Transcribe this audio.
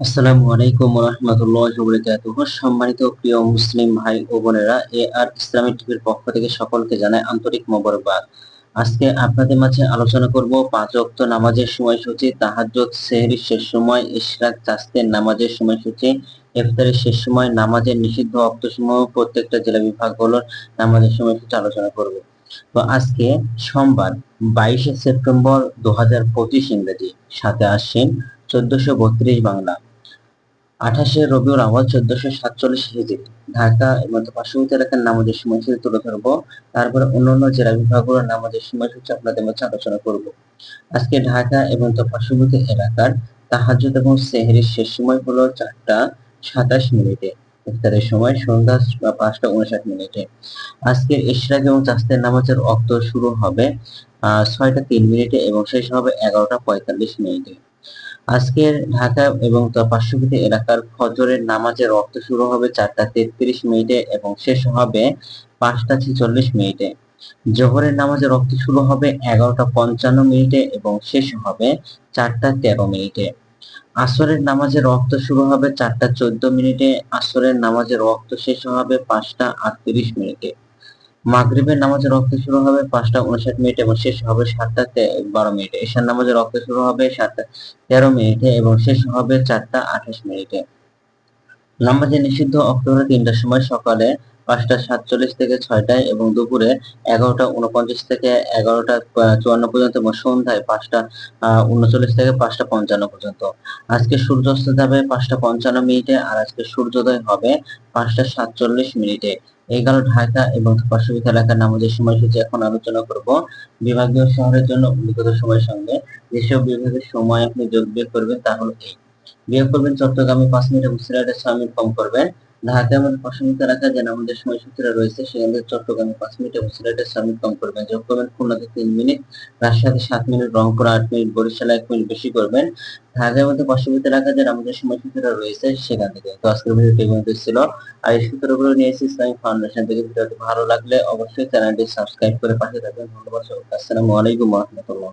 আসসালামু আলাইকুম রহমতুল্লাহ বরকাতুহ সম্মানিত প্রিয় মুসলিম ভাই ও বোনেরা এ আর ইসলামিক টিভির পক্ষ থেকে সকলকে জানাই আন্তরিক মোবারকবাদ। আজকে আপনাদের মাঝে আলোচনা করব পাঁচ ওয়াক্ত নামাজের সময়সূচি, তাহাজ্জুদ, সেহরির শেষ সময়, ইশরাক, চাস্তের নামাজের সময়সূচি, ইফতারের শেষ সময়, নামাজের নিষিদ্ধ অক্তসমূহ প্রত্যেকটা জেলা বিভাগগুলোর নামাজের সময়সূচি আলোচনা করব। তো আজকে সোমবার, বাইশে সেপ্টেম্বর দু হাজার পঁচিশ ইংরেজি সাথে আসছেন চোদ্দশো বত্রিশ বাংলা। আঠাশে রবিউল আওয়াল চোদ্দশো সাতচল্লিশ হিজরি। ঢাকা এবং পার্শ্ববর্তী এলাকার নামাজের সময়সূচি তুলে ধরবো। তারপরে অন্যান্য জেলা বিভাগগুলোর নামাজের সময়সূচি আপনাদের মধ্যে আলোচনা করব। আজকে ঢাকা এবং তার পার্শ্ববর্তী এলাকার তাহাজুদ এবং সেহরির শেষ সময় হলো চারটা সাতাশ মিনিটে। ইফতারের সময় সন্ধ্যা বা পাঁচটা উনষাট মিনিটে। আজকের ইশরাক এবং চাস্তের নামাজের অক্ত শুরু হবে ছয়টা তিন মিনিটে এবং শেষ হবে এগারোটা পঁয়তাল্লিশ মিনিটে। আজকের ঢাকা এবং তার পার্শ্ববর্তী এলাকার ফজরের নামাজের রক্ত শুরু হবে চারটা তেত্রিশ মিনিটে এবং শেষ হবে পাঁচটা ছেচল্লিশ মিনিটে। জোহরের নামাজের রক্ত শুরু হবে এগারোটা পঞ্চান্ন মিনিটে এবং শেষ হবে চারটা তেরো মিনিটে। আসরের নামাজের রক্ত শুরু হবে চারটা চোদ্দ মিনিটে, আসরের নামাজের রক্ত শেষ হবে পাঁচটা আটত্রিশ মিনিটে। মাগরিবের নামাজের রক্ত শুরু হবে পাঁচটা উনষাট মিনিট এবং শেষ হবে সাতটা বারো মিনিটে। এশার নামাজের রক্ত শুরু হবে সাতটা তেরো মিনিটে এবং শেষ হবে চারটা আঠাশ মিনিটে। নামাজের নিষিদ্ধ অক্টোবর তিনটার সময় সকালে পাঁচটা সাতচল্লিশ থেকে ছয়টায় এবং দুপুরে এগারোটা উনপঞ্চাশ থেকে এগারোটা চুয়ান্ন পর্যন্ত এবং সন্ধ্যায় পাঁচটা উনচল্লিশ থেকে পাঁচটা পঞ্চান্ন পর্যন্ত। আজকে সূর্যাস্ত যাবে পাঁচটা পঞ্চান্ন মিনিটে আর আজকে সূর্যোদয় হবে পাঁচটা সাতচল্লিশ মিনিটে। এই গেল ঢাকা এবং পার্শ্ববর্তী এলাকার নামাজের সময়সূচি এখন আলোচনা করব। বিভাগীয় শহরের জন্য উল্লিখিত সময়ের সঙ্গে। যেসব বিভাগের সময় আপনি যোগ বিয়োগ করবেন তা হলো এই। বিয়োগ করবেন চট্টগ্রামে পাঁচ মিনিট এবং সিলেটে ছয় মিনিট কম করবেন। ঢাকা এবং পার্শ্ববর্তী এলাকায় যে নামাজের সময়সূচিরা রয়েছে চট্টগ্রামে পাঁচ মিনিট এবং কম করবেন যোগ করবেন। খুলনাতে তিন মিনিট, রাজশাহীতে সাত মিনিট, রংপুর আট মিনিট, বরিশালে এক মিনিট বেশি করবেন। ঢাকার মধ্যে পার্শ্ববর্তী এলাকায় যে নামাজের সময়সূচিরা রয়েছে সেখান থেকে। তো আজকের ভিডিওটি পর্যন্ত ছিল। আর এই সূত্রগুলো নিয়েছি ইসলামিক ফাউন্ডেশন থেকে। ভিডিওটি ভালো লাগলে অবশ্যই চ্যানেলটি সাবস্ক্রাইব করে পাশে থাকবেন। ধন্যবাদ আসসালামু আলাইকুম রহমতুল্লাহ।